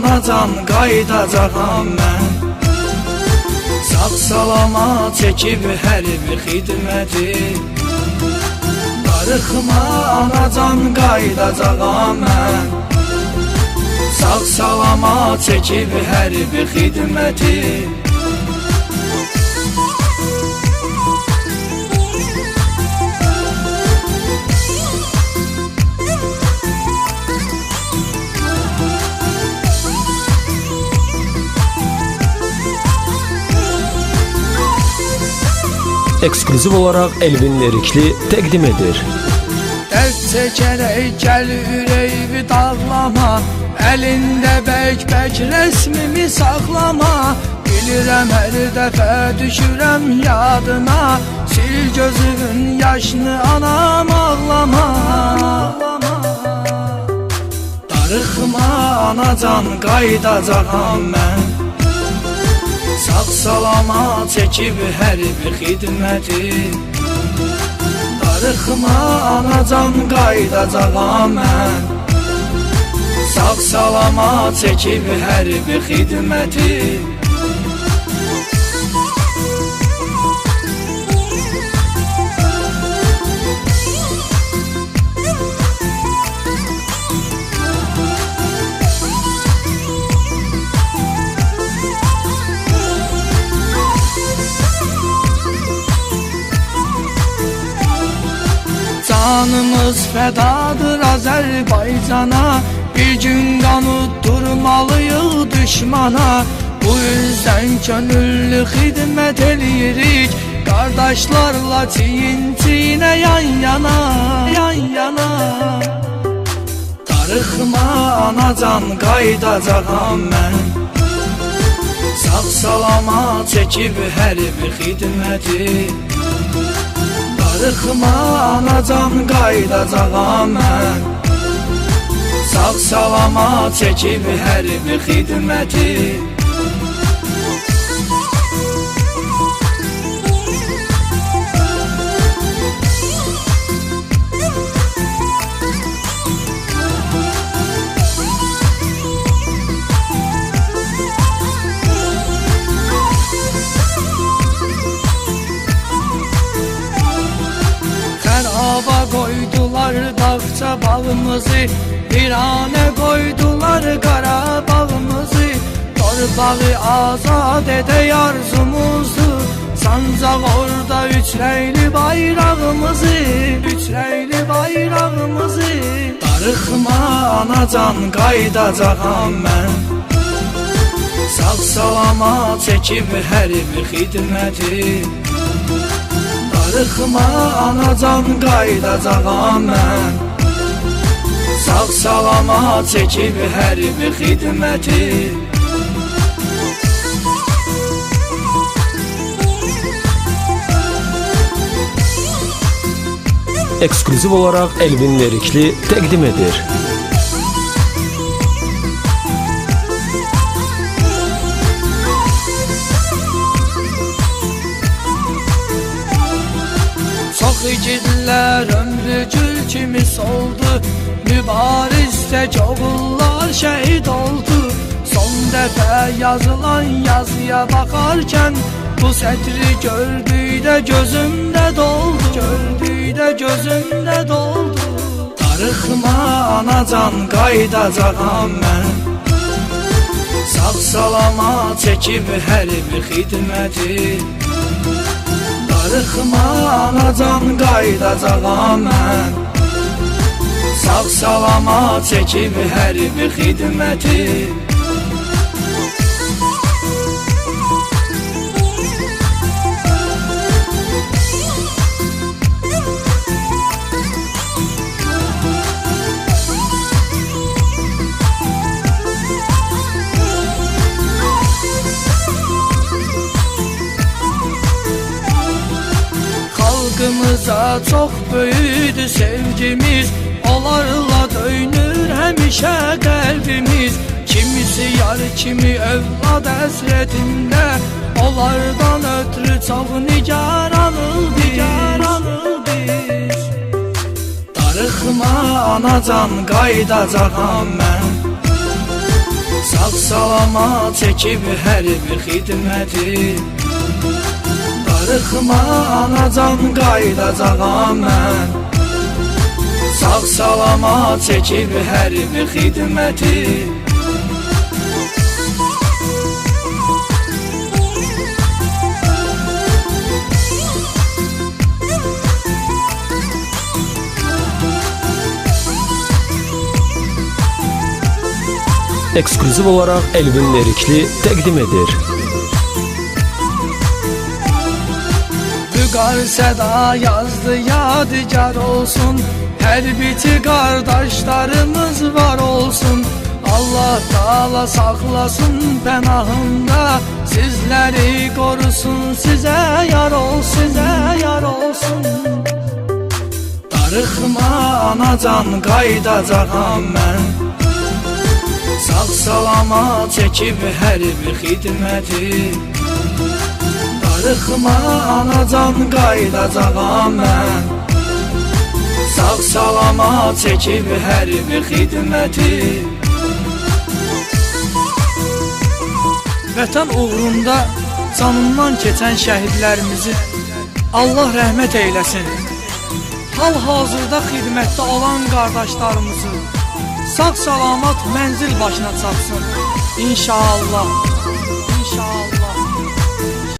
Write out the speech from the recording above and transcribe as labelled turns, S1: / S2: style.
S1: anacan qaydacağam mən Sağ salama çəkib hər bir xidməti. Darıxma anacan qaydacağam mən Sağ salama çəkib hər bir xidməti
S2: Eksklüziv olarak Elvin Lerikli təqdim edir.
S1: Dərd çəkərək gəl ürəyimi dağlama Əlində bək-bək rəsmimi saxlama Bilirəm hər dəfə düşürəm yadına Sil gözünün yaşını anam ağlama. Darıxma anacan qaydacağam mən Sağ salama çəkib hər bir xidməti. Darıxma anacan qaydacağam mən Sağ salama çəkib hər bir xidməti Canımız fədadır Azərbaycana Bir gün qanutturmalıyıq düşmana. Bu yüzden könüllü xidmət eləyirik Qardaşlarla çiyin-çiyinə yan yana Yan yana. Darıxma anacan qaydacağam mən Sağ salama çəkib hər bir xidməti Darıxma anacan qaydacağam mən Sağ salama çəkib hər bir xidməti bağça bağımızı Viranə qoydular Qarabağımızı Torpağı azad edək arzumuzu Sancaq orada üç rəyli bayrağımızı Üç rəyli bayrağımızı. Darıxma anacan qaydacağam mən Sağ salama çəkib hər bir xidməti Darıxma anacan qaydacağam mən Sağ salama çəkib hər bir xidməti
S2: Eksklüziv olarak Elvin Lerikli təqdim edir.
S1: İgidlər ömrü gül kimi soldu. Mübarizdə oğullar şəhid oldu. Son dəfə yazılan yazıya baxarkən Bu sətri gördükdə gözümdə doldu. Gördükdə gözümdə doldu. Darıxma anacan qaydacağam mən Sağ salama çəkib hər bir xidməti Darıxma anacan qaydacağam mən. Sağ salama çəkib hər bir xidməti Xalqımıza çox böyüdü sevgimiz. Onlarla döynür həmişə qəlbimiz Kimisi yar kimi övlad əsrətində Onlardan ötürü çox nigaranıq nigaranıq biz Darıxma anacan qaydacağam mən. Sağ salama çəkib hər bir xidməti Darıxma anacan qaydacağam mən Sağ salama çəkib hər bir xidməti
S2: Eksklüziv olaraq Elvin Lerikli təqdim edir.
S1: Vüqar səda yazdı yadigar olsun. Hər biti qardaşlarımız var olsun. Allah Taala saxlasın pənahında Sizləri qorusun sizə yar olsun sizə yar olsun. Darıxma anacan qaydacağam mən. Sağ salama çəkib hər bir xidməti Darıxma anacan qaydacağam mən Sağ salama çəkib hər bir xidməti Vətən uğrunda canından keçən şəhidlərimizi Allah rəhmət eyləsin. Hal-hazırda xidmətdə olan qardaşlarımızı sağ-salamat mənzil başına çatsın. İnşallah.